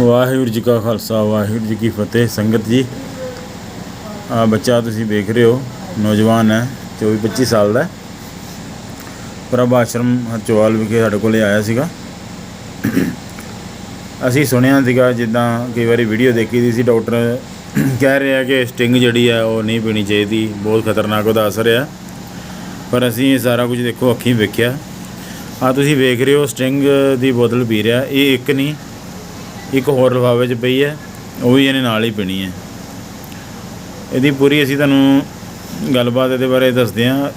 ਵਾਹਿਗੁਰੂ ਜੀ ਕਾ ਖਾਲਸਾ, ਵਾਹਿਗੁਰੂ ਜੀ ਕੀ ਫਤਿਹ। ਸੰਗਤ ਜੀ, ਆ ਬੱਚਾ ਤੁਸੀਂ ਵੇਖ ਰਹੇ ਹੋ, ਨੌਜਵਾਨ ਹੈ 24 25 ਸਾਲ ਦਾ ਹੈ। ਪ੍ਰਭ ਆਸ਼ਰਮ ਹਰਚੋਵਾਲ ਵਿਖੇ ਸਾਡੇ ਕੋਲੇ ਆਇਆ ਸੀਗਾ। ਅਸੀਂ ਸੁਣਿਆ ਸੀਗਾ, ਜਿੱਦਾਂ ਕਈ ਵਾਰੀ ਵੀਡੀਓ ਦੇਖੀ ਦੀ ਸੀ, ਡਾਕਟਰ ਕਹਿ ਰਿਹਾ ਕਿ ਸਟਿੰਗ ਜਿਹੜੀ ਹੈ, ਉਹ ਨਹੀਂ ਪੀਣੀ ਚਾਹੀਦੀ, ਬਹੁਤ ਖਤਰਨਾਕ ਉਹਦਾ ਅਸਰ ਆ। ਪਰ ਅਸੀਂ ਇਹ ਸਾਰਾ ਕੁਝ ਦੇਖੋ, ਅੱਖੀਂ ਵੇਖਿਆ। ਆ ਤੁਸੀਂ ਵੇਖ ਰਹੇ ਹੋ, ਸਟਿੰਗ ਦੀ ਬੋਤਲ ਪੀ ਰਿਹਾ, ਇਹ ਇੱਕ ਨਹੀਂ ਇੱਕ ਹੋਰ ਲਿਫਾਫੇ 'ਚ ਪਈ ਹੈ, ਉਹ ਵੀ ਇਹਨੇ ਨਾਲ ਹੀ ਪੀਣੀ ਹੈ। ਇਹਦੀ ਪੂਰੀ ਅਸੀਂ ਤੁਹਾਨੂੰ ਗੱਲਬਾਤ ਇਹਦੇ ਬਾਰੇ ਦੱਸਦੇ ਹਾਂ।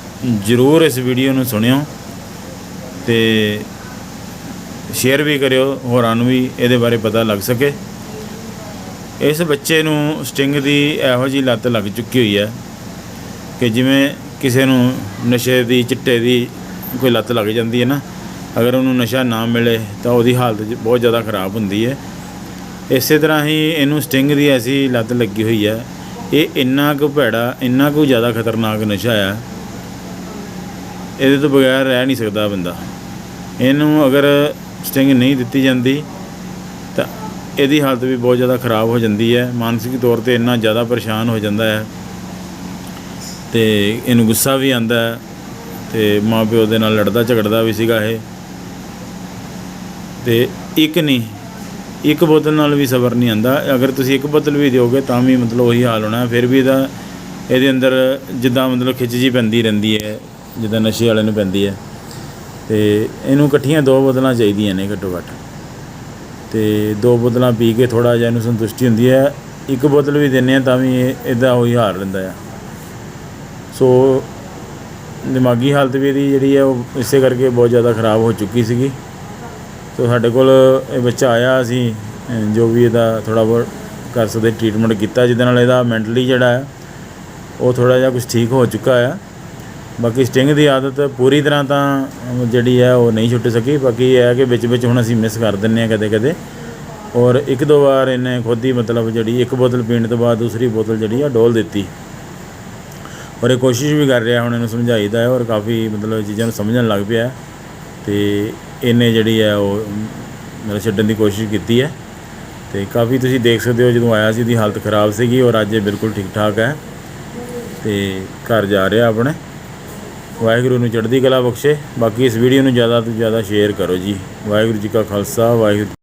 ਜਰੂਰ ਇਸ ਵੀਡੀਓ ਨੂੰ ਸੁਣਿਓ ਤੇ ਸ਼ੇਅਰ ਵੀ ਕਰਿਓ, ਹੋਰਾਂ ਨੂੰ ਵੀ ਇਹਦੇ ਬਾਰੇ ਪਤਾ ਲੱਗ ਸਕੇ। ਇਸ ਬੱਚੇ ਨੂੰ ਸਟਿੰਗ ਦੀ ਇਹੋ ਜੀ ਲੱਤ ਲੱਗ ਚੁੱਕੀ ਹੋਈ ਹੈ ਕਿ ਜਿਵੇਂ ਕਿਸੇ ਨੂੰ ਨਸ਼ੇ ਦੀ, ਚਿੱਟੇ ਦੀ ਕੋਈ ਲੱਤ ਲੱਗ ਜਾਂਦੀ ਹੈ ਨਾ। ਅਗਰ ਉਹਨੂੰ ਨਸ਼ਾ ਨਾ ਮਿਲੇ ਤਾਂ ਉਹਦੀ ਹਾਲਤ ਬਹੁਤ ਜ਼ਿਆਦਾ ਖਰਾਬ ਹੁੰਦੀ ਹੈ। ਇਸੇ ਤਰ੍ਹਾਂ ਹੀ ਇਹਨੂੰ ਸਟਿੰਗ ਦੀ ਐਸੀ ਲੱਤ ਲੱਗੀ ਹੋਈ ਹੈ। ਇਹ ਇੰਨਾ ਕੁ ਭੈੜਾ, ਇੰਨਾ ਕੁ ਜ਼ਿਆਦਾ ਖਤਰਨਾਕ ਨਸ਼ਾ ਆ। ਇਹਦੇ ਤੋਂ ਬਗੈਰ ਰਹਿ ਨਹੀਂ ਸਕਦਾ ਬੰਦਾ। ਇਹਨੂੰ ਅਗਰ ਸਟਿੰਗ ਨਹੀਂ ਦਿੱਤੀ ਜਾਂਦੀ, ਤਾਂ ਇਹਦੀ ਹਾਲਤ ਵੀ ਬਹੁਤ ਜ਼ਿਆਦਾ ਖਰਾਬ ਹੋ ਜਾਂਦੀ ਹੈ। ਮਾਨਸਿਕ ਤੌਰ ਤੇ ਇੰਨਾ ਜ਼ਿਆਦਾ ਪਰੇਸ਼ਾਨ ਹੋ ਜਾਂਦਾ ਹੈ। ਤੇ ਇਹਨੂੰ ਗੁੱਸਾ ਵੀ ਆਂਦਾ ਹੈ ਤੇ ਮਾਂ ਪਿਓ ਦੇ ਨਾਲ ਲੜਦਾ ਝਗੜਦਾ ਵੀ ਸੀਗਾ ਇਹ। ਤੇ ਇੱਕ ਨਹੀਂ ਇੱਕ ਬੋਤਲ ਨਾਲ ਵੀ ਸਬਰ ਨਹੀਂ ਆਂਦਾ ਅਗਰ ਤੁਸੀਂ ਇੱਕ ਬੋਤਲ ਵੀ ਦਿਓਗੇ ਤਾਂ ਵੀ ਮਤਲਬ ਉਹੀ ਹਾਲ ਹੋਣਾ। ਫਿਰ ਵੀ ਇਹਦਾ ਇਹਦੇ ਅੰਦਰ ਜਿੱਦਾਂ ਮਤਲਬ ਖਿੱਚ ਜੀ ਪੈਂਦੀ ਰਹਿੰਦੀ ਹੈ, ਜਿੱਦਾਂ ਨਸ਼ੇ ਵਾਲੇ ਨੂੰ ਪੈਂਦੀ ਹੈ। ਤੇ ਇਹਨੂੰ ਇਕੱਠੀਆਂ ਦੋ ਬੋਤਲਾਂ ਚਾਹੀਦੀਆਂ ਨੇ ਘੱਟੋ ਘੱਟ। ਤੇ ਦੋ ਬੋਤਲਾਂ ਪੀ ਕੇ ਥੋੜਾ ਜਿਹਾ ਇਹਨੂੰ ਸੰਤੁਸ਼ਟੀ ਹੁੰਦੀ ਹੈ। ਇੱਕ ਬੋਤਲ ਵੀ ਦਿੰਨੇ ਆ ਤਾਂ ਵੀ ਇਹਦਾ ਉਹੀ ਹਾਲ ਰਹਿੰਦਾ ਆ। ਸੋ ਦਿਮਾਗੀ ਹਾਲਤ ਵੀ ਇਹਦੀ ਜਿਹੜੀ ਹੈ ਉਹ ਇਸੇ ਕਰਕੇ ਬਹੁਤ ਜ਼ਿਆਦਾ ਖਰਾਬ ਹੋ ਚੁੱਕੀ ਸੀਗੀ। ਸੋ ਸਾਡੇ ਕੋਲ ਇਹ ਬੱਚਾ ਆਇਆ ਅਸੀਂ ਜੋ ਵੀ ਇਹਦਾ ਥੋੜਾ ਬਹੁਤ ਕਰ ਸਕਦੇ ਟ੍ਰੀਟਮੈਂਟ ਕੀਤਾ, ਜਿਹਦੇ ਨਾਲ ਇਹਦਾ ਮੈਂਟਲੀ ਜਿਹੜਾ ਹੈ, ਉਹ ਥੋੜਾ ਜਿਹਾ ਕੁਝ ਠੀਕ ਹੋ ਚੁੱਕਾ ਆ। ਬਾਕੀ ਸਟਿੰਗ ਦੀ ਆਦਤ ਪੂਰੀ ਤਰ੍ਹਾਂ ਤਾਂ ਜਿਹੜੀ ਹੈ, ਉਹ ਨਹੀਂ ਛੁੱਟ ਸਕੀ। ਬਾਕੀ ਇਹ ਹੈ ਕਿ ਵਿੱਚ ਵਿੱਚ ਹੁਣ ਅਸੀਂ ਮਿਸ ਕਰ ਦਿੰਨੇ ਆ ਕਦੇ ਕਦੇ। ਔਰ ਇੱਕ ਦੋ ਵਾਰ ਇਹਨੇ ਖੁਦ ਹੀ ਮਤਲਬ ਜਿਹੜੀ ਇੱਕ ਬੋਤਲ ਪੀਣ ਤੋਂ ਬਾਅਦ ਦੂਸਰੀ ਬੋਤਲ ਜਿਹੜੀ ਆ ਡੋਲ ਦਿੱਤੀ। ਔਰ ਇਹ ਕੋਸ਼ਿਸ਼ ਵੀ ਕਰ ਰਿਹਾ, ਹੁਣ ਇਹਨੂੰ ਸਮਝਾਈਦਾ ਹੈ ਔਰ ਕਾਫੀ ਮਤਲਬ ਚੀਜ਼ਾਂ ਨੂੰ ਸਮਝਣ ਲੱਗ ਪਿਆ ਹੈ। ਤੇ ਇਹਨੇ ਜਿਹੜੀ ਹੈ ਉਹ ਮਤਲਬ ਛੱਡਣ ਦੀ ਕੋਸ਼ਿਸ਼ ਕੀਤੀ ਹੈ। ਤੇ ਕਾਫੀ ਤੁਸੀਂ ਦੇਖ ਸਕਦੇ ਹੋ ਜਦੋਂ ਆਇਆ ਸੀ ਇਹਦੀ ਹਾਲਤ ਖਰਾਬ ਸੀਗੀ ਔਰ ਅੱਜ ਇਹ ਬਿਲਕੁਲ ਠੀਕ ਠਾਕ ਹੈ। ਤੇ ਘਰ ਜਾ ਰਿਹਾ ਆਪਣੇ। ਵਾਹਿਗੁਰੂ ਨੂੰ ਚੜ੍ਹਦੀ ਕਲਾ ਬਖਸ਼ੇ। ਬਾਕੀ ਇਸ ਵੀਡੀਓ ਨੂੰ ਜ਼ਿਆਦਾ ਤੋਂ ਜ਼ਿਆਦਾ ਸ਼ੇਅਰ ਕਰੋ ਜੀ। ਵਾਹਿਗੁਰੂ ਜੀ ਕਾ ਖਾਲਸਾ, ਵਾਹਿਗੁਰੂ